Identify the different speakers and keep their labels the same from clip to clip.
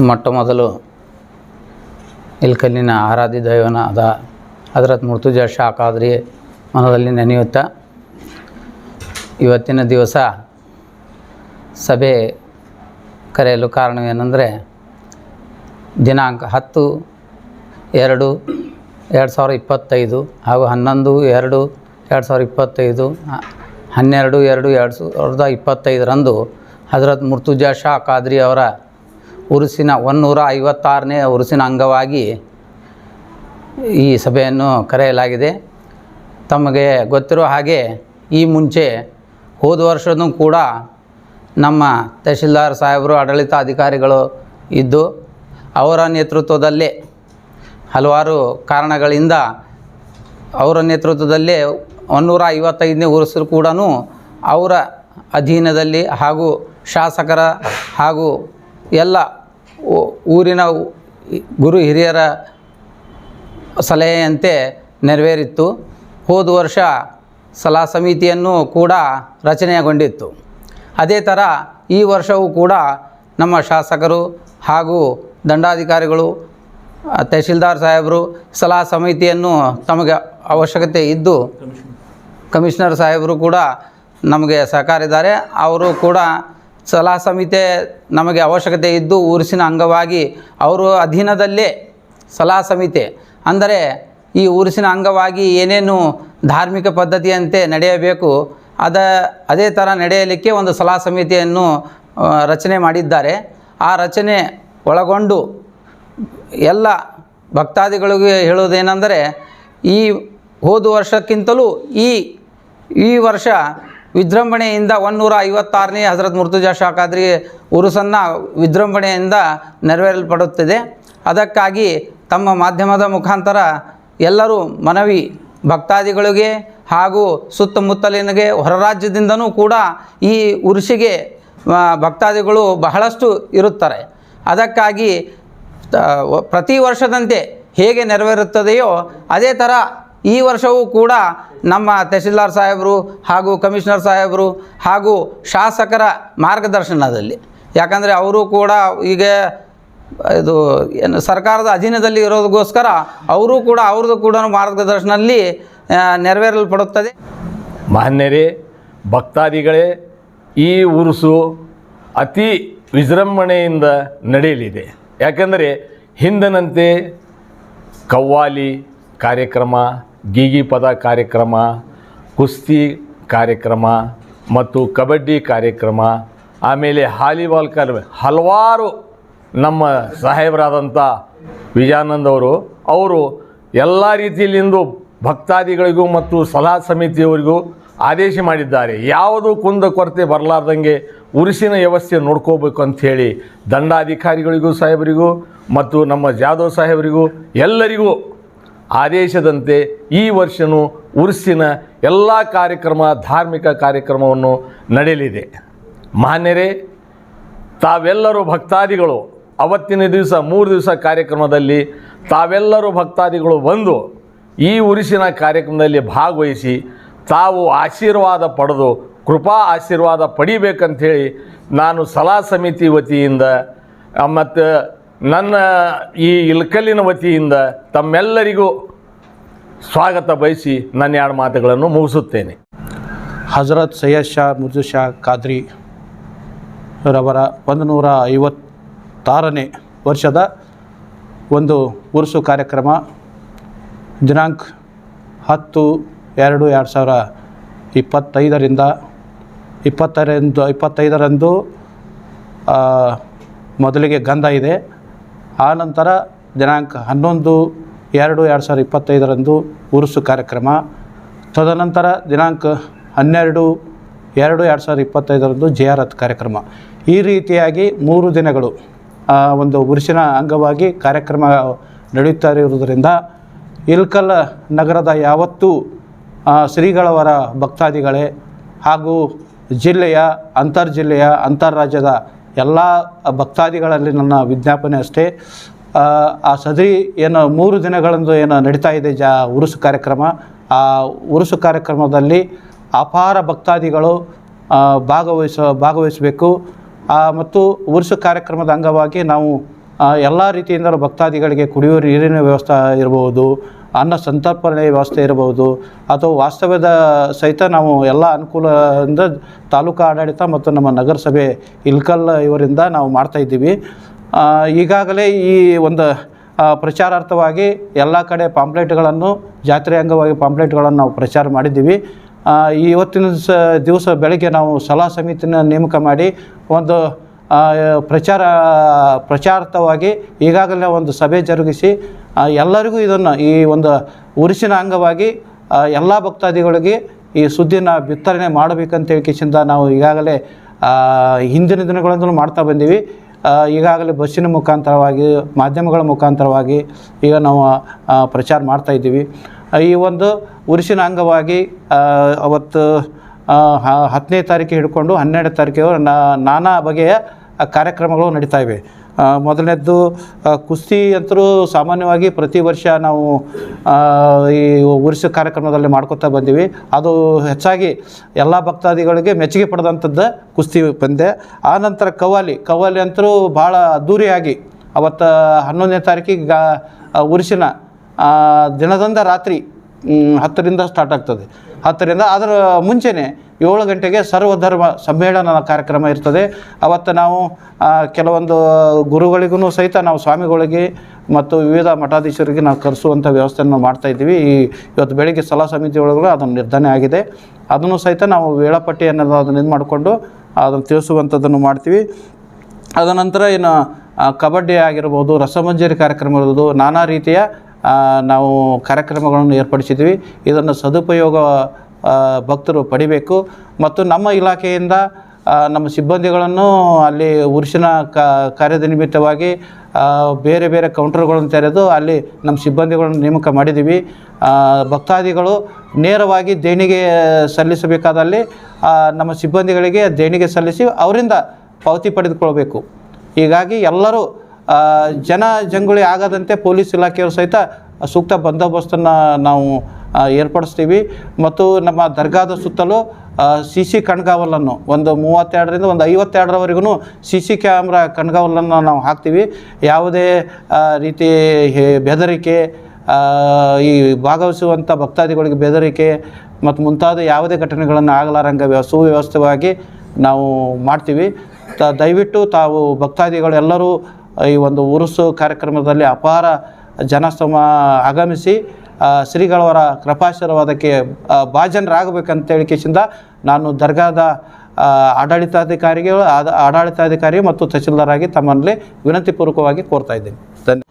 Speaker 1: ಮೊಟ್ಟ ಮೊದಲು ಇಲ್ಕಲ್ಲಿನ ಆರಾಧ್ಯ ದೈವನಾದ ಹಜರತ್ ಮುರ್ತುಜ ಶಾ ಖಾದ್ರಿ ಮನದಲ್ಲಿ ನೆನೆಯುತ್ತಾ ಇವತ್ತಿನ ದಿವಸ ಸಭೆ ಕರೆಯಲು ಕಾರಣವೇನೆಂದರೆ ದಿನಾಂಕ ಹತ್ತು ಎರಡು ಎರಡು ಸಾವಿರ ಇಪ್ಪತ್ತೈದು ಹಾಗೂ ಹನ್ನೊಂದು ಎರಡು ಎರಡು ಸಾವಿರ ಇಪ್ಪತ್ತೈದು, ಹನ್ನೆರಡು ಎರಡು ಎರಡು ಸಾವಿರದ ಇಪ್ಪತ್ತೈದರಂದು ಹಜರತ್ ಮುರ್ತುಜಾ ಶಾ ಖಾದ್ರಿ ಅವರ ಉರುಸಿನ ಒನ್ನೂರ ಐವತ್ತಾರನೇ ಉರುಸಿನ ಅಂಗವಾಗಿ ಈ ಸಭೆಯನ್ನು ಕರೆಯಲಾಗಿದೆ. ತಮಗೆ ಗೊತ್ತಿರೋ ಹಾಗೆ ಈ ಮುಂಚೆ ಹೋದ ವರ್ಷವೂ ಕೂಡ ನಮ್ಮ ತಹಶೀಲ್ದಾರ್ ಸಾಹೇಬರು, ಆಡಳಿತ ಅಧಿಕಾರಿಗಳು ಇದ್ದು ಅವರ ನೇತೃತ್ವದಲ್ಲೇ ಹಲವಾರು ಕಾರಣಗಳಿಂದ ಅವರ ನೇತೃತ್ವದಲ್ಲೇ ಒನ್ನೂರ ಐವತ್ತೈದನೇ ಉರುಸರು ಕೂಡ ಅವರ ಅಧೀನದಲ್ಲಿ ಹಾಗೂ ಶಾಸಕರ ಹಾಗೂ ಎಲ್ಲ ಊರಿನ ಗುರು ಹಿರಿಯರ ಸಲಹೆಯಂತೆ ನೆರವೇರಿತ್ತು. ಹೋದ ವರ್ಷ ಸಲಹಾ ಸಮಿತಿಯನ್ನು ಕೂಡ ರಚನೆಗೊಂಡಿತ್ತು ಅದೇ ಥರ ಈ ವರ್ಷವೂ ಕೂಡ ನಮ್ಮ ಶಾಸಕರು ಹಾಗೂ ದಂಡಾಧಿಕಾರಿಗಳು ತಹಶೀಲ್ದಾರ್ ಸಾಹೇಬರು ಸಲಹಾ ಸಮಿತಿಯನ್ನು ತಮಗೆ ಅವಶ್ಯಕತೆ ಇದ್ದು ಕಮಿಷನರ್ ಸಾಹೇಬರು ಕೂಡ ನಮಗೆ ಸಹಕಾರಿದ್ದಾರೆ. ಅವರು ಕೂಡ ಸಲಹಾ ಸಮಿತಿ ನಮಗೆ ಅವಶ್ಯಕತೆ ಇದ್ದು ಊರಿಸಿನ ಅಂಗವಾಗಿ ಅವರು ಅಧೀನದಲ್ಲೇ ಸಲಹಾ ಸಮಿತಿ. ಅಂದರೆ ಈ ಊರಿಸಿನ ಅಂಗವಾಗಿ ಏನೇನು ಧಾರ್ಮಿಕ ಪದ್ಧತಿಯಂತೆ ನಡೆಯಬೇಕು, ಅದ, ಅದೇ ಥರ ನಡೆಯಲಿಕ್ಕೆ ಒಂದು ಸಲಹಾ ಸಮಿತಿಯನ್ನು ರಚನೆ ಮಾಡಿದ್ದಾರೆ. ಆ ರಚನೆ ಒಳಗೊಂಡು ಎಲ್ಲ ಭಕ್ತಾದಿಗಳಿಗೆ ಹೇಳೋದೇನೆಂದರೆ ಈ ಹೋದ ವರ್ಷಕ್ಕಿಂತಲೂ ಈ ಈ ವರ್ಷ ವಿಜೃಂಭಣೆಯಿಂದ ಒನ್ನೂರ ಐವತ್ತಾರನೇ ಹಜರತ್ ಮುರ್ತುಜಾ ಶಾಖಾದ್ರಿ ಉರುಸನ್ನು ವಿಜೃಂಭಣೆಯಿಂದ ನೆರವೇರಲ್ಪಡುತ್ತಿದೆ ಅದಕ್ಕಾಗಿ ತಮ್ಮ ಮಾಧ್ಯಮದ ಮುಖಾಂತರ ಎಲ್ಲರೂ ಮನವಿ ಭಕ್ತಾದಿಗಳಿಗೆ ಹಾಗೂ ಸುತ್ತಮುತ್ತಲಿನಗೆ ಹೊರ ರಾಜ್ಯದಿಂದನೂ ಕೂಡ ಈ ಉರುಸಿಗೆ ಭಕ್ತಾದಿಗಳು ಬಹಳಷ್ಟು ಇರುತ್ತಾರೆ. ಅದಕ್ಕಾಗಿ ಪ್ರತಿ ವರ್ಷದಂತೆ ಹೇಗೆ ನೆರವೇರುತ್ತದೆಯೋ ಅದೇ ಥರ ಈ ವರ್ಷವೂ ಕೂಡ ನಮ್ಮ ತಹಶೀಲ್ದಾರ್ ಸಾಹೇಬರು ಹಾಗೂ ಕಮಿಷನರ್ ಸಾಹೇಬರು ಹಾಗೂ ಶಾಸಕರ ಮಾರ್ಗದರ್ಶನದಲ್ಲಿ. ಯಾಕಂದರೆ ಅವರು ಕೂಡ ಈಗ ಇದು ಏನು ಸರ್ಕಾರದ ಅಧೀನದಲ್ಲಿ ಇರೋದಕ್ಕೋಸ್ಕರ ಅವರು ಕೂಡ ಅವ್ರದ್ದು ಕೂಡ ಮಾರ್ಗದರ್ಶನದಲ್ಲಿ ನೆರವೇರಲ್ಪಡುತ್ತದೆ
Speaker 2: ಮಾನ್ಯರೇ, ಭಕ್ತಾದಿಗಳೇ, ಈ ಉರುಸು ಅತಿ ವಿಜೃಂಭಣೆಯಿಂದ ನಡೆಯಲಿದೆ. ಯಾಕಂದರೆ ಹಿಂದನಂತೆ ಕವ್ವಾಲಿ ಕಾರ್ಯಕ್ರಮ ಗೀಗಿ ಪದ ಕಾರ್ಯಕ್ರಮ, ಕುಸ್ತಿ ಕಾರ್ಯಕ್ರಮ ಮತ್ತು ಕಬಡ್ಡಿ ಕಾರ್ಯಕ್ರಮ, ಆಮೇಲೆ ಹಾಲಿಬಾಲ್ ಕಾರ್ಯ ಹಲವಾರು ನಮ್ಮ ಸಾಹೇಬರಾದಂಥ ವಿಜಯಾನಂದ್ ಅವರು ಅವರು ಎಲ್ಲ ರೀತಿಯಲ್ಲಿಂದು ಭಕ್ತಾದಿಗಳಿಗೂ ಮತ್ತು ಸಲಹಾ ಸಮಿತಿಯವರಿಗೂ ಆದೇಶ ಮಾಡಿದ್ದಾರೆ. ಯಾವುದು ಕುಂದ ಕೊರತೆ ಬರಲಾರ್ದಂಗೆ ಉರಿಸಿನ ವ್ಯವಸ್ಥೆ ನೋಡ್ಕೋಬೇಕು ಅಂಥೇಳಿ ದಂಡಾಧಿಕಾರಿಗಳಿಗೂ ಸಾಹೇಬರಿಗೂ ಮತ್ತು ನಮ್ಮ ಜಾಧವ್ ಸಾಹೇಬರಿಗೂ ಎಲ್ಲರಿಗೂ ಆದೇಶದಂತೆ ಈ ವರ್ಷವೂ ಉರ್ಸಿನ ಎಲ್ಲ ಕಾರ್ಯಕ್ರಮ, ಧಾರ್ಮಿಕ ಕಾರ್ಯಕ್ರಮವನ್ನು ನಡೆಯಲಿದೆ. ಮಾನ್ಯರೇ ತಾವೆಲ್ಲರೂ ಭಕ್ತಾದಿಗಳು, ಅವತ್ತಿನ ದಿವಸ, ಮೂರು ದಿವಸ ಕಾರ್ಯಕ್ರಮದಲ್ಲಿ ತಾವೆಲ್ಲರೂ ಭಕ್ತಾದಿಗಳು ಬಂದು ಈ ಉರಿಸಿನ ಕಾರ್ಯಕ್ರಮದಲ್ಲಿ ಭಾಗವಹಿಸಿ ತಾವು ಆಶೀರ್ವಾದ ಪಡೆದು, ಕೃಪಾ ಆಶೀರ್ವಾದ ಪಡಿಬೇಕಂಥೇಳಿ ನಾನು ಸಲಹಾ ಸಮಿತಿ ವತಿಯಿಂದ ಮತ್ತು ನನ್ನ ಈ ಇಲ್ಕಲ್ಲಿನ ವತಿಯಿಂದ ತಮ್ಮೆಲ್ಲರಿಗೂ ಸ್ವಾಗತ ಬಯಸಿ ನನ್ನ ಎರಡು ಮಾತುಗಳನ್ನು ಮುಗಿಸುತ್ತೇನೆ.
Speaker 3: ಹಜರತ್ ಸೈಯದ್ ಶಾ ಮುರ್ಜು ಶಾ ಖಾದ್ರಿ ರವರ ಒಂದು ನೂರ ಐವತ್ತಾರನೇ ವರ್ಷದ ಒಂದು ಉರುಸು ಕಾರ್ಯಕ್ರಮ ದಿನಾಂಕ ಹತ್ತು ಎರಡು ಎರಡು ಸಾವಿರ ಇಪ್ಪತ್ತೈದರಿಂದ ಇಪ್ಪತ್ತರಂದು ಇಪ್ಪತ್ತೈದರಂದು ಮೊದಲಿಗೆ ಗಂಧ ಇದೆ. ಆ ನಂತರ ದಿನಾಂಕ ಹನ್ನೊಂದು, ಎರಡು ಎರಡು ಸಾವಿರದ ಇಪ್ಪತ್ತೈದರಂದು ಉರುಸು ಕಾರ್ಯಕ್ರಮ. ತದನಂತರ ದಿನಾಂಕ ಹನ್ನೆರಡು, ಎರಡು ಎರಡು ಸಾವಿರದ ಇಪ್ಪತ್ತೈದರಂದು ಜಯಾರತ್ ಕಾರ್ಯಕ್ರಮ. ಈ ರೀತಿಯಾಗಿ ಮೂರು ದಿನಗಳು ಒಂದು ಉರುಸಿನ ಅಂಗವಾಗಿ ಕಾರ್ಯಕ್ರಮ ನಡೆಯುತ್ತಾ ಇರುವುದರಿಂದ ಇಲ್ಕಲ್ ನಗರದ ಯಾವತ್ತೂ ಶ್ರೀಗಳವರ ಭಕ್ತಾದಿಗಳೇ ಹಾಗೂ ಜಿಲ್ಲೆಯ ಅಂತರ್ಜಿಲ್ಲೆಯ ಅಂತಾರಾಜ್ಯದ ಎಲ್ಲ ಭಕ್ತಾದಿಗಳಲ್ಲಿ ನನ್ನ ವಿಜ್ಞಾಪನೆ ಅಷ್ಟೇ. ಆ, ಸದರಿ ಏನು ಮೂರು ದಿನಗಳಂದು ಏನು ನಡೀತಾ ಇದೆ ಜಾ ಉರುಸು ಕಾರ್ಯಕ್ರಮ. ಆ ಉರುಸು ಕಾರ್ಯಕ್ರಮದಲ್ಲಿ ಅಪಾರ ಭಕ್ತಾದಿಗಳು ಭಾಗವಹಿಸ ಭಾಗವಹಿಸಬೇಕು. ಮತ್ತು ಉರುಸು ಕಾರ್ಯಕ್ರಮದ ಅಂಗವಾಗಿ ನಾವು ಎಲ್ಲ ರೀತಿಯಿಂದಲೂ ಭಕ್ತಾದಿಗಳಿಗೆ ಕುಡಿಯುವ ನೀರಿನ ವ್ಯವಸ್ಥೆ ಇರಬಹುದು ಅನ್ನ ಸಂತರ್ಪಣೆ ವ್ಯವಸ್ಥೆ ಇರಬಹುದು ಅಥವಾ ವಾಸ್ತವ್ಯದ ಸಹಿತ ನಾವು ಎಲ್ಲ ಅನುಕೂಲದಿಂದ ತಾಲೂಕು ಆಡಳಿತ ಮತ್ತು ನಮ್ಮ ನಗರಸಭೆ ಇಲ್ಕಲ್ ಇವರಿಂದ ನಾವು ಮಾಡ್ತಾ ಇದ್ದೀವಿ. ಈಗಾಗಲೇ ಈ ಒಂದು ಪ್ರಚಾರಾರ್ಥವಾಗಿ ಎಲ್ಲ ಕಡೆ ಪಾಂಪ್ಲೆಟ್ಗಳನ್ನು, ಜಾತ್ರೆ ಅಂಗವಾಗಿ ಪಾಂಪ್ಲೆಟ್ಗಳನ್ನು ನಾವು ಪ್ರಚಾರ ಮಾಡಿದ್ದೀವಿ. ಇವತ್ತಿನ ಸ ದಿವಸ ಬೆಳಗ್ಗೆ ನಾವು ಸಲಹಾ ಸಮಿತಿನ ನೇಮಕ ಮಾಡಿ ಒಂದು ಪ್ರಚಾರ ಪ್ರಚಾರಾರ್ಥವಾಗಿ ಈಗಾಗಲೇ ಒಂದು ಸಭೆ ಜರುಗಿಸಿ ಎಲ್ಲರಿಗೂ ಇದನ್ನು ಈ ಒಂದು ಉರುಸಿನ ಅಂಗವಾಗಿ ಎಲ್ಲ ಭಕ್ತಾದಿಗಳಿಗೆ ಈ ಸುದ್ದಿನ ಬಿತ್ತರಣೆ ಮಾಡಬೇಕಂತ ಕಿಶಿಂದ ನಾವು ಈಗಾಗಲೇ ಹಿಂದಿನ ದಿನಗಳಿಂದಲೂ ಮಾಡ್ತಾ ಬಂದೀವಿ. ಈಗಾಗಲೇ ಬಸ್ಸಿನ ಮುಖಾಂತರವಾಗಿ, ಮಾಧ್ಯಮಗಳ ಮುಖಾಂತರವಾಗಿ ಈಗ ನಾವು ಪ್ರಚಾರ ಮಾಡ್ತಾ ಇದ್ದೀವಿ. ಈ ಒಂದು ಉರುಸಿನ ಅಂಗವಾಗಿ ಅವತ್ತು ಹತ್ತನೇ ತಾರೀಕು ಹಿಡ್ಕೊಂಡು ಹನ್ನೆರಡು ತಾರೀಕು ನಾನಾ ಬಗೆಯ ಕಾರ್ಯಕ್ರಮಗಳು ನಡೀತಾ ಇವೆ. ಮೊದಲನೇದ್ದು ಕುಸ್ತಿ ಅಂತರೂ ಸಾಮಾನ್ಯವಾಗಿ ಪ್ರತಿ ವರ್ಷ ನಾವು ಈ ಉರುಸು ಕಾರ್ಯಕ್ರಮದಲ್ಲಿ ಮಾಡ್ಕೊತಾ ಬಂದೀವಿ. ಅದು ಹೆಚ್ಚಾಗಿ ಎಲ್ಲ ಭಕ್ತಾದಿಗಳಿಗೆ ಮೆಚ್ಚುಗೆ ಪಡೆದಂಥದ್ದು ಕುಸ್ತಿ ಪಂದ್ಯ. ಆನಂತರ ಕವಾಲಿ ಕವಾಲಿ ಅಂತರೂ ಭಾಳ ಅದ್ಧೂರಿಯಾಗಿ ಅವತ್ತು ಹನ್ನೊಂದನೇ ತಾರೀಕಿಗೆ ಗಾ ಉರಿಸಿನ ದಿನದಂದ ರಾತ್ರಿ ಹತ್ತರಿಂದ ಸ್ಟಾರ್ಟ್ ಆಗ್ತದೆ. ಹತ್ತರಿಂದ, ಅದರ ಮುಂಚೆನೇ ಏಳು ಗಂಟೆಗೆ ಸರ್ವಧರ್ಮ ಸಮ್ಮೇಳನ ಕಾರ್ಯಕ್ರಮ ಇರ್ತದೆ. ಅವತ್ತು ನಾವು ಕೆಲವೊಂದು ಗುರುಗಳಿಗೂ ಸಹಿತ ನಾವು ಸ್ವಾಮಿಗಳಿಗೆ ಮತ್ತು ವಿವಿಧ ಮಠಾಧೀಶರಿಗೆ ನಾವು ಕರೆಸುವಂಥ ವ್ಯವಸ್ಥೆಯನ್ನು ಮಾಡ್ತಾ ಇದ್ದೀವಿ. ಈ ಇವತ್ತು ಬೆಳಿಗ್ಗೆ ಸಲಹಾ ಸಮಿತಿ ಒಳಗಡೆ ಅದನ್ನು ನಿರ್ಧಾರ ಆಗಿದೆ. ಅದನ್ನು ಸಹಿತ ನಾವು ವೇಳಾಪಟ್ಟಿಯನ್ನು ಅದನ್ನು ಇದು ಮಾಡಿಕೊಂಡು ಅದನ್ನು ತಿಳಿಸುವಂಥದ್ದನ್ನು ಮಾಡ್ತೀವಿ. ಅದನಂತರ ಇನ್ನು ಕಬಡ್ಡಿ ಆಗಿರ್ಬೋದು, ರಸಮಂಜರಿ ಕಾರ್ಯಕ್ರಮ ಇರ್ಬೋದು, ನಾನಾ ರೀತಿಯ ನಾವು ಕಾರ್ಯಕ್ರಮಗಳನ್ನು ಏರ್ಪಡಿಸಿದ್ವಿ ಇದನ್ನು ಸದುಪಯೋಗ ಭಕ್ತರು ಪಡಿಬೇಕು. ಮತ್ತು ನಮ್ಮ ಇಲಾಖೆಯಿಂದ ನಮ್ಮ ಸಿಬ್ಬಂದಿಗಳನ್ನು ಅಲ್ಲಿ ಉರುಸಿನ ಕಾರ್ಯದ ನಿಮಿತ್ತವಾಗಿ ಬೇರೆ ಬೇರೆ ಕೌಂಟರ್ಗಳನ್ನು ತೆರೆದು ಅಲ್ಲಿ ನಮ್ಮ ಸಿಬ್ಬಂದಿಗಳನ್ನು ನೇಮಕ ಮಾಡಿದ್ದೀವಿ. ಭಕ್ತಾದಿಗಳು ನೇರವಾಗಿ ದೇಣಿಗೆ ಸಲ್ಲಿಸಬೇಕಾದಲ್ಲಿ ನಮ್ಮ ಸಿಬ್ಬಂದಿಗಳಿಗೆ ದೇಣಿಗೆ ಸಲ್ಲಿಸಿ ಅವರಿಂದ ಪಾವತಿ ಪಡೆದುಕೊಳ್ಬೇಕು. ಹೀಗಾಗಿ ಎಲ್ಲರೂ ಜನ ಜಂಗುಳಿ ಆಗದಂತೆ ಪೊಲೀಸ್ ಇಲಾಖೆಯವರು ಸಹಿತ ಸೂಕ್ತ ಬಂದೋಬಸ್ತನ್ನು ನಾವು ಏರ್ಪಡಿಸ್ತೀವಿ. ಮತ್ತು ನಮ್ಮ ದರ್ಗಾದ ಸುತ್ತಲೂ ಸಿ ಸಿ ಕಣ್ಗಾವಲನ್ನು, ಒಂದು ಮೂವತ್ತೆರಡರಿಂದ ಒಂದು ಐವತ್ತೆರಡರವರೆಗೂ ಸಿ ಸಿ ಕ್ಯಾಮ್ರಾ ಕಣ್ಗಾವಲನ್ನು ನಾವು ಹಾಕ್ತೀವಿ. ಯಾವುದೇ ರೀತಿ ಬೆದರಿಕೆ ಈ ಭಾಗವಹಿಸುವಂಥ ಭಕ್ತಾದಿಗಳಿಗೆ ಬೆದರಿಕೆ ಮತ್ತು ಮುಂತಾದ ಯಾವುದೇ ಘಟನೆಗಳನ್ನು ಆಗಲಾರಂಗ ವ್ಯ ಸುವ್ಯವಸ್ಥಿತವಾಗಿ ನಾವು ಮಾಡ್ತೀವಿ. ತ, ದಯವಿಟ್ಟು ತಾವು ಭಕ್ತಾದಿಗಳು ಎಲ್ಲರೂ ಈ ಒಂದು ಉರುಸು ಕಾರ್ಯಕ್ರಮದಲ್ಲಿ ಅಪಾರ ಜನಸಮ ಆಗಮಿಸಿ ಶ್ರೀಗಳವರ ಕೃಪಾಶೀರ್ವಾದಕ್ಕೆ ಭಾಜನರಾಗಬೇಕಂತ ಭಾಜನರಾಗಬೇಕಂತೇಳಿ ಕೇಸಿಂದ ನಾನು ದರ್ಗಾದ ಆಡಳಿತಾಧಿಕಾರಿಗೆ ಆಡಳಿತಾಧಿಕಾರಿ ಮತ್ತು ತಹಸೀಲ್ದಾರಾಗಿ ತಮ್ಮಲ್ಲಿ ವಿನಂತಿಪೂರ್ವಕವಾಗಿ ಕೋರ್ತಾ ಇದ್ದೀನಿ. ಧನ್ಯ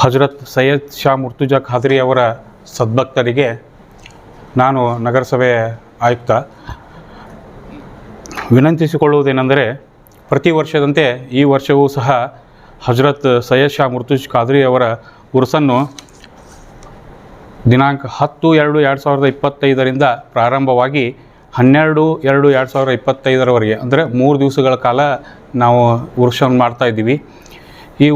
Speaker 4: ಹಜರತ್ ಸೈಯದ್ ಶಾ ಮುರ್ತುಜಾ ಖಾದ್ರಿ ಅವರ ಸದ್ಭಕ್ತರಿಗೆ ನಾನು ನಗರಸಭೆ ಆಯುಕ್ತ. ವಿನಂತಿಸಿಕೊಳ್ಳುವುದೇನೆಂದರೆ ಪ್ರತಿ ವರ್ಷದಂತೆ ಈ ವರ್ಷವೂ ಸಹ ಹಜರತ್ ಸೈಯದ್ ಶಾ ಮುರ್ತುಜ್ ಖಾದ್ರಿ ಅವರ ಉರುಸನ್ನು ದಿನಾಂಕ ಹತ್ತು ಎರಡು ಎರಡು ಸಾವಿರದ ಇಪ್ಪತ್ತೈದರಿಂದ ಪ್ರಾರಂಭವಾಗಿ ಹನ್ನೆರಡು ಎರಡು ಎರಡು ಸಾವಿರದ ಇಪ್ಪತ್ತೈದರವರೆಗೆ, ಅಂದರೆ ಮೂರು ದಿವಸಗಳ ಕಾಲ ನಾವು ಉರುಸನ್ನು ಮಾಡ್ತಾ ಇದ್ದೀವಿ. ಈ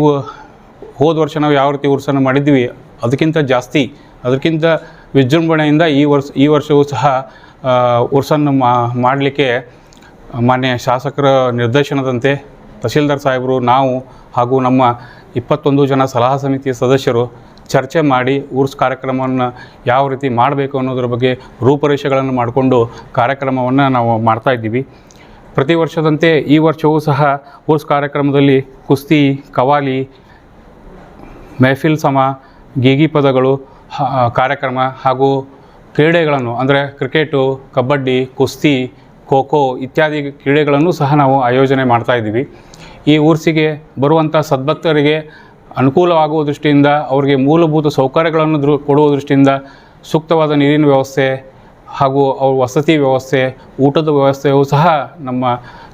Speaker 4: ಹೋದ ವರ್ಷ ನಾವು ಯಾವ ರೀತಿ ಉರ್ಸನ್ನು ಮಾಡಿದ್ದೀವಿ, ಅದಕ್ಕಿಂತ ಜಾಸ್ತಿ, ಅದಕ್ಕಿಂತ ವಿಜೃಂಭಣೆಯಿಂದ ಈ ವರ್ಷ, ಈ ವರ್ಷವೂ ಸಹ ಉರ್ಸನ್ನು ಮಾಡಲಿಕ್ಕೆ ಮಾನ್ಯ ಶಾಸಕರ ನಿರ್ದೇಶನದಂತೆ ತಹಸೀಲ್ದಾರ್ ಸಾಹೇಬರು, ನಾವು ಹಾಗೂ ನಮ್ಮ ಇಪ್ಪತ್ತೊಂದು ಜನ ಸಲಹಾ ಸಮಿತಿಯ ಸದಸ್ಯರು ಚರ್ಚೆ ಮಾಡಿ ಊರ್ಸ್ ಕಾರ್ಯಕ್ರಮವನ್ನು ಯಾವ ರೀತಿ ಮಾಡಬೇಕು ಅನ್ನೋದ್ರ ಬಗ್ಗೆ ರೂಪರೇಷೆಗಳನ್ನು ಮಾಡಿಕೊಂಡು ಕಾರ್ಯಕ್ರಮವನ್ನು ನಾವು ಮಾಡ್ತಾ ಇದ್ದೀವಿ. ಪ್ರತಿ ವರ್ಷದಂತೆ ಈ ವರ್ಷವೂ ಸಹ ಊರ್ಸ್ ಕಾರ್ಯಕ್ರಮದಲ್ಲಿ ಕುಸ್ತಿ, ಕವಾಲಿ ಮೆಹಫಿಲ್ ಸಮ, ಗೀಗಿ ಪದಗಳು ಕಾರ್ಯಕ್ರಮ ಹಾಗೂ ಕ್ರೀಡೆಗಳನ್ನು, ಅಂದರೆ ಕ್ರಿಕೆಟು, ಕಬಡ್ಡಿ, ಕುಸ್ತಿ ಖೋ ಖೋ ಇತ್ಯಾದಿ ಕ್ರೀಡೆಗಳನ್ನು ಸಹ ನಾವು ಆಯೋಜನೆ ಮಾಡ್ತಾ ಇದ್ದೀವಿ. ಈ ಊರ್ಸಿಗೆ ಬರುವಂಥ ಸದ್ಭಕ್ತರಿಗೆ ಅನುಕೂಲವಾಗುವ ದೃಷ್ಟಿಯಿಂದ, ಅವರಿಗೆ ಮೂಲಭೂತ ಸೌಕರ್ಯಗಳನ್ನು ಕೊಡುವ ದೃಷ್ಟಿಯಿಂದ ಸೂಕ್ತವಾದ ನೀರಿನ ವ್ಯವಸ್ಥೆ ಹಾಗೂ ಅವ್ರ ವಸತಿ ವ್ಯವಸ್ಥೆ, ಊಟದ ವ್ಯವಸ್ಥೆಯೂ ಸಹ ನಮ್ಮ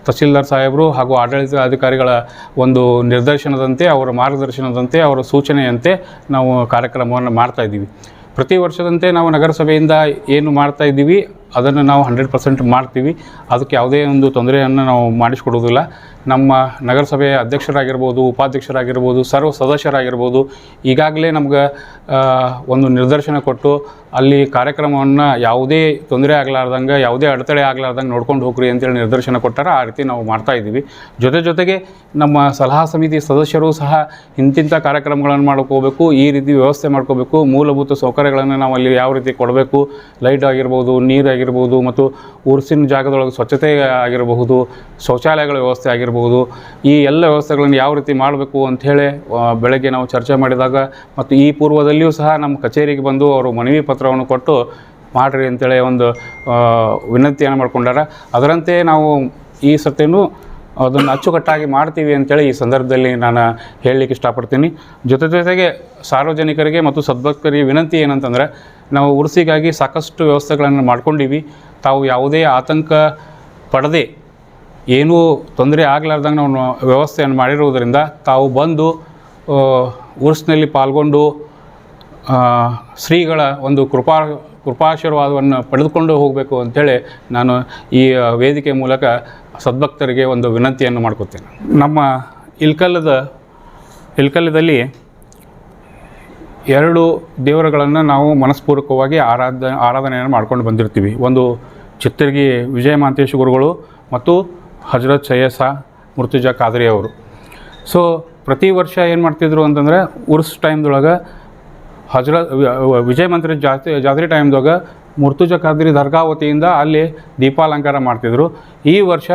Speaker 4: ತಹಶೀಲ್ದಾರ್ ಸಾಹೇಬರು ಹಾಗೂ ಆಡಳಿತ ಅಧಿಕಾರಿಗಳ ಒಂದು ನಿರ್ದೇಶನದಂತೆ, ಅವರ ಮಾರ್ಗದರ್ಶನದಂತೆ, ಅವರ ಸೂಚನೆಯಂತೆ ನಾವು ಕಾರ್ಯಕ್ರಮವನ್ನು ಮಾಡ್ತಾಯಿದ್ದೀವಿ ಪ್ರತಿ ವರ್ಷದಂತೆ ನಾವು ನಗರಸಭೆಯಿಂದ ಏನು ಮಾಡ್ತಾ ಇದ್ದೀವಿ? ಅದನ್ನು ನಾವು ಹಂಡ್ರೆಡ್ ಪರ್ಸೆಂಟ್ ಮಾಡ್ತೀವಿ. ಅದಕ್ಕೆ ಯಾವುದೇ ಒಂದು ತೊಂದರೆಯನ್ನು ನಾವು ಮಾಡಿಸ್ಕೊಡೋದಿಲ್ಲ ನಮ್ಮ ನಗರಸಭೆಯ ಅಧ್ಯಕ್ಷರಾಗಿರ್ಬೋದು, ಉಪಾಧ್ಯಕ್ಷರಾಗಿರ್ಬೋದು, ಸರ್ವ ಸದಸ್ಯರಾಗಿರ್ಬೋದು, ಈಗಾಗಲೇ ನಮ್ಗೆ ಒಂದು ನಿರ್ದೇಶನ ಕೊಟ್ಟು ಅಲ್ಲಿ ಕಾರ್ಯಕ್ರಮವನ್ನು ಯಾವುದೇ ತೊಂದರೆ ಆಗಲಾರ್ದಂಗೆ, ಯಾವುದೇ ಅಡೆತಡೆ ಆಗಲಾರ್ದಂಗೆ ನೋಡ್ಕೊಂಡು ಹೋಗ್ರಿ ಅಂತೇಳಿ ನಿರ್ದೇಶನ ಕೊಟ್ಟಾರ, ಆ ರೀತಿ ನಾವು ಮಾಡ್ತಾ ಇದ್ದೀವಿ. ಜೊತೆ ಜೊತೆಗೆ ನಮ್ಮ ಸಲಹಾ ಸಮಿತಿ ಸದಸ್ಯರು ಸಹ ಇಂತಿಂಥ ಕಾರ್ಯಕ್ರಮಗಳನ್ನು ಮಾಡ್ಕೋಬೇಕು ಈ ರೀತಿ ವ್ಯವಸ್ಥೆ ಮಾಡ್ಕೋಬೇಕು, ಮೂಲಭೂತ ಸೌಕರ್ಯಗಳನ್ನು ನಾವು ಅಲ್ಲಿ ಯಾವ ರೀತಿ ಕೊಡಬೇಕು, ಲೈಟ್ ಆಗಿರ್ಬೋದು, ನೀರು ಆಗಿರ್ಬೋದು ಮತ್ತು ಉರ್ಸಿನ ಜಾಗದೊಳಗೆ ಸ್ವಚ್ಛತೆ ಆಗಿರಬಹುದು, ಶೌಚಾಲಯಗಳ ವ್ಯವಸ್ಥೆ ಆಗಿರ್ಬೋದು ಈ ಎಲ್ಲ ವ್ಯವಸ್ಥೆಗಳನ್ನು ಯಾವ ರೀತಿ ಮಾಡಬೇಕು ಅಂಥೇಳಿ ಬೆಳಗ್ಗೆ ನಾವು ಚರ್ಚೆ ಮಾಡಿದಾಗ ಮತ್ತು ಈ ಪೂರ್ವದಲ್ಲಿಯೂ ಸಹ ನಮ್ಮ ಕಚೇರಿಗೆ ಬಂದು ಅವರು ಮನವಿ ಪತ್ರವನ್ನು ಕೊಟ್ಟು ಮಾಡಿರಿ ಅಂತೇಳಿ ಒಂದು ವಿನಂತಿಯನ್ನು ಮಾಡಿಕೊಂಡಾರ. ಅದರಂತೆ ನಾವು ಈ ಸತ್ಯನೂ ಅದನ್ನು ಅಚ್ಚುಕಟ್ಟಾಗಿ ಮಾಡ್ತೀವಿ ಅಂತೇಳಿ ಈ ಸಂದರ್ಭದಲ್ಲಿ ನಾನು ಹೇಳಲಿಕ್ಕೆ ಇಷ್ಟಪಡ್ತೀನಿ. ಜೊತೆ ಜೊತೆಗೆ ಸಾರ್ವಜನಿಕರಿಗೆ ಮತ್ತು ಸದ್ಭಕ್ತರಿಗೆ ವಿನಂತಿ ಏನಂತಂದರೆ ನಾವು ಉರ್ಸಿಗಾಗಿ ಸಾಕಷ್ಟು ವ್ಯವಸ್ಥೆಗಳನ್ನು ಮಾಡ್ಕೊಂಡಿವಿ. ತಾವು ಯಾವುದೇ ಆತಂಕ ಪಡದೆ ಏನೂ ತೊಂದರೆ ಆಗಲಾರ್ದಂಗೆ ನಾವು ವ್ಯವಸ್ಥೆಯನ್ನು ಮಾಡಿರುವುದರಿಂದ ತಾವು ಬಂದು ಉರ್ಸ್ನಲ್ಲಿ ಪಾಲ್ಗೊಂಡು ಶ್ರೀಗಳ ಒಂದು ಕೃಪಾ, ಕೃಪಾಶೀರ್ವಾದವನ್ನು ಪಡೆದುಕೊಂಡು ಹೋಗಬೇಕು ಅಂಥೇಳಿ ನಾನು ಈ ವೇದಿಕೆ ಮೂಲಕ ಸದ್ಭಕ್ತರಿಗೆ ಒಂದು ವಿನಂತಿಯನ್ನು ಮಾಡ್ಕೋತೇನೆ. ನಮ್ಮ ಇಲ್ಕಲ್ಲದ, ಇಲ್ಕಲ್ಲದಲ್ಲಿ ಎರಡು ದೇವರುಗಳನ್ನು ನಾವು ಮನಸ್ಪೂರ್ವಕವಾಗಿ ಆರಾಧ ಆರಾಧನೆಯನ್ನು ಮಾಡ್ಕೊಂಡು ಬಂದಿರ್ತೀವಿ. ಒಂದು ಚಿತ್ರಗಿ ವಿಜಯ ಮಹಾಂತೇಶ ಗುರುಗಳು ಮತ್ತು ಹಜರತ್ ಸಯ್ಯಸ ಮುರ್ತುಜಾ ಖಾದ್ರಿ ಅವರು. ಸೊ ಪ್ರತಿ ವರ್ಷ ಏನು ಮಾಡ್ತಿದ್ರು ಅಂತಂದರೆ, ಉರ್ಸ್ ಟೈಮ್ದೊಳಗೆ ಹಜರತ್ ವಿಜಯ ಮಂತ್ರ ಜಾತ್ರೆ ಜಾತ್ರೆ ಟೈಮ್ದಾಗ ಮುರ್ತುಜಾ ಖಾದ್ರಿ ದರ್ಗಾ ವತಿಯಿಂದ ಅಲ್ಲಿ ದೀಪಾಲಂಕಾರ ಮಾಡ್ತಿದ್ರು. ಈ ವರ್ಷ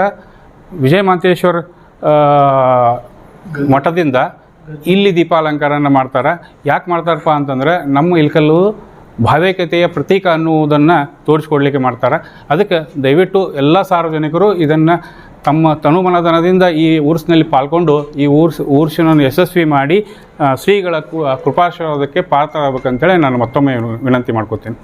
Speaker 4: ವಿಜಯ ಮಹಾಂತೇಶ್ವರ ಮಠದಿಂದ ಇಲ್ಲಿ ದೀಪಾಲಂಕಾರನ ಮಾಡ್ತಾರೆ. ಯಾಕೆ ಮಾಡ್ತಾರಪ್ಪ ಅಂತಂದ್ರೆ ನಮ್ಮ ಇಲ್ಕಲ್ಲು ಭಾವೈಕ್ಯತೆಯ ಪ್ರತೀಕ ಅನ್ನುವುದನ್ನು ತೋರಿಸ್ಕೊಡ್ಲಿಕ್ಕೆ ಮಾಡ್ತಾರೆ. ಅದಕ್ಕೆ ದಯವಿಟ್ಟು ಎಲ್ಲ ಸಾರ್ವಜನಿಕರು ಇದನ್ನು ತಮ್ಮ ತನುಮನದನದಿಂದ ಈ ಊರ್ಸ್ನಲ್ಲಿ ಪಾಲ್ಗೊಂಡು ಈ ಊರ್ಸ್, ಊರ್ಸಿನನ್ನು ಯಶಸ್ವಿ ಮಾಡಿ ಶ್ರೀಗಳ ಕೃಪಾಶೀರ್ವಾದಕ್ಕೆ ಪಾತ್ರರಾಗಬೇಕಂತೇಳಿ ನಾನು ಮತ್ತೊಮ್ಮೆ ವಿನಂತಿ ಮಾಡ್ಕೋತೀನಿ.